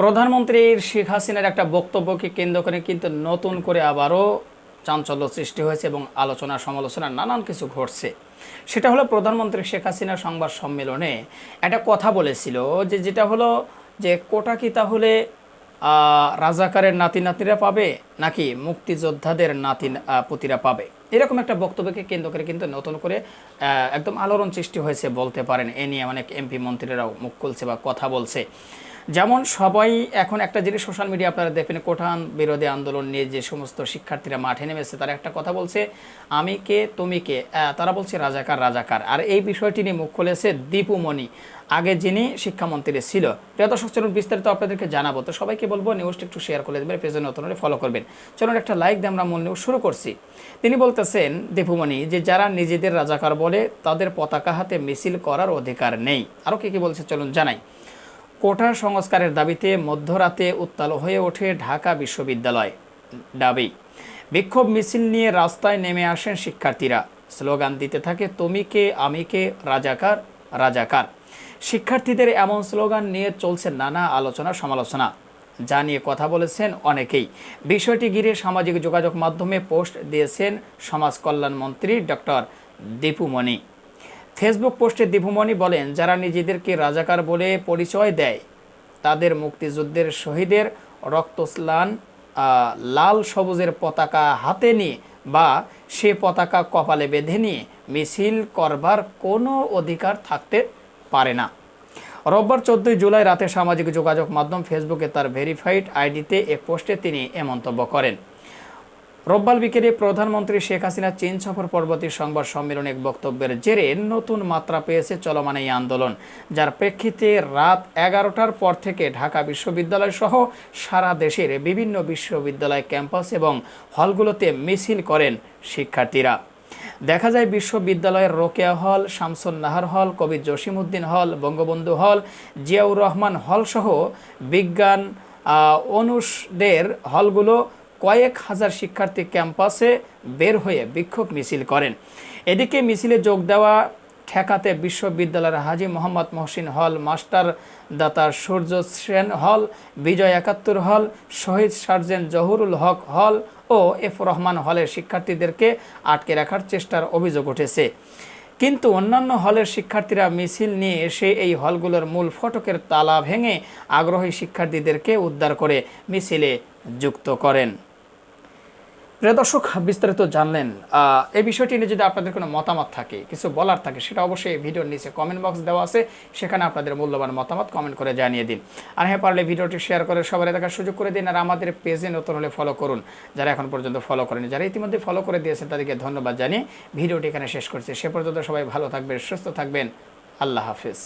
প্রধানমন্ত্রীর শেখ হাসিনার একটা বক্তব্যকে কেন্দ্র করে কিন্তু নতুন করে আবারও চাঞ্চল্য সৃষ্টি হয়েছে এবং আলোচনা সমালোচনা নানান কিছু ঘটছে। সেটা হলো প্রধানমন্ত্রী শেখ হাসিনা সংবাদ সম্মেলনে একটা কথা বলেছিল যে যেটা হলো যে কোটা কি তাহলে রাজাকারের নাতি নাতিরা পাবে নাকি মুক্তিযোদ্ধাদের নাতি পুতিরা পাবে? এরকম একটা বক্তব্যকে কেন্দ্র করে কিন্তু নতুন করে একদম আলোড়ন সৃষ্টি হয়েছে বলতে পারেন। এ নিয়ে অনেক এমপি মন্ত্রীরাও মুখ খুলছে বা কথা বলছে। যেমন সবাই এখন একটা জিনিস সোশ্যাল মিডিয়া আপনারা দেখবেন, কোঠান বিরোধী আন্দোলন নিয়ে যে সমস্ত শিক্ষার্থীরা মাঠে নেমেছে, তারা একটা কথা বলছে, আমি কে, তুমি কে? তারা বলছে, রাজাকার রাজাকার। আর এই বিষয়টি নিয়ে মুখ খুলেছে দীপুমণি আগে যিনি শিক্ষামন্ত্রী ছিল। প্রিয় দর্শক, চলুন বিস্তারিত আপনাদেরকে জানাব। তো সবাইকে বলব নিউজটা একটু শেয়ার করে দেবেন, পেজে নতুন ফলো করবেন। চলুন একটা লাইক দিয়ে আমরা মূল নিউজ শুরু করছি। তিনি বলতেছেন দীপুমণি যে যারা নিজেদের রাজাকার বলে, তাদের পতাকা হাতে মিছিল করার অধিকার নেই। আরও কি কী বলছে, চলুন জানাই। কোটা সংস্কারের দাবিতে মধ্যরাতে উত্তাল হয়ে ওঠে ঢাকা বিশ্ববিদ্যালয়। দাবি, বিক্ষোভ মিছিল নিয়ে রাস্তায় নেমে আসেন শিক্ষার্থীরা। স্লোগান দিতে থাকে তুমি কে আমি কে রাজাকার রাজাকার। শিক্ষার্থীদের এমন স্লোগান নিয়ে চলছে নানা আলোচনা, সমালোচনা। যা নিয়ে কথা বলেছেন অনেকেই। বিষয়টি ঘিরে সামাজিক যোগাযোগ মাধ্যমে পোস্ট দিয়েছেন সমাজ কল্যাণ মন্ত্রী ডক্টর দীপুমণি ফেসবুক পোস্টে দীপুমণি বলেন যারা নিজেদেরকে রাজাকার বলে পরিচয় দেয় তাদের মুক্তিযুদ্ধের শহীদের রক্তস্নান আহ, লাল সবুজের পতাকা হাতে নিয়ে বা সে পতাকা কপালে বেঁধে নিয়ে মিছিল করবার কোনো অধিকার থাকতে পারে না। রোববার চোদ্দই জুলাই রাতে সামাজিক যোগাযোগ মাধ্যম ফেসবুকে তার ভেরিফাইড আইডিতে এক পোস্টে তিনি এ মন্তব্য করেন। রোববার বিকেলে প্রধানমন্ত্রী শেখ হাসিনা চীন সফর পরবর্তী সংবাদ সম্মেলনে এক বক্তব্যের জেরে নতুন মাত্রা পেয়েছে চলমান এই আন্দোলন, যার প্রেক্ষিতে রাত এগারোটার পর থেকে ঢাকা বিশ্ববিদ্যালয় সহ সারা দেশের বিভিন্ন বিশ্ববিদ্যালয় ক্যাম্পাস এবং হলগুলোতে মিছিল করেন শিক্ষার্থীরা। দেখা যায় বিশ্ববিদ্যালয়ের রোকেয়া হল শামসুন নাহার হল কবি জসিমউদ্দিন হল, বঙ্গবন্ধু হল, জিয়াউর রহমান হল সহ বিজ্ঞান অনুষদের হলগুলো কয়েক হাজার শিক্ষার্থী ক্যাম্পাসে বের হয়ে বিক্ষোভ মিছিল করেন। এদিকে মিছিলে যোগ দেওয়া ঠেকাতে বিশ্ববিদ্যালয়ের হাজি মোহাম্মদ মহসিন হল, মাস্টার দাতা সূর্য সেন হল, বিজয় একাত্তর হল, শহীদ সার্জেন্ট জহুরুল হক হল ও এফ রহমান হলের শিক্ষার্থীদেরকে আটকে রাখার চেষ্টার অভিযোগ উঠেছে। কিন্তু অন্যান্য হলের শিক্ষার্থীরা মিছিল নিয়ে এসে এই হলগুলোর মূল ফটকের তালা ভেঙে আগ্রহী শিক্ষার্থীদেরকে উদ্ধার করে মিছিলে যুক্ত করেন। প্রিয় দর্শক, বিস্তারিত জানলেন এই বিষয়টি নিয়ে যদি আপনাদের কোনো মতামত থাকে, কিছু বলার থাকে, সেটা অবশ্যই ভিডিওর নিচে কমেন্ট বক্স দেওয়া আছে। সেখানে আপনাদের মূল্যবান মতামত কমেন্ট করে জানিয়ে দিন। আর হ্যাঁ পারলে ভিডিওটি শেয়ার করে সবাই দেখার সুযোগ করে দিন, আর আমাদের পেজে নতুন হলে ফলো করুন। যারা এখন পর্যন্ত ফলো করেনি, যারা ইতিমধ্যে ফলো করে দিয়েছেন, তাদেরকে ধন্যবাদ জানিয়ে ভিডিওটি এখানে শেষ করছি। সে পর্যন্ত সবাই ভালো থাকবেন, সুস্থ থাকবেন। আল্লাহ হাফিজ।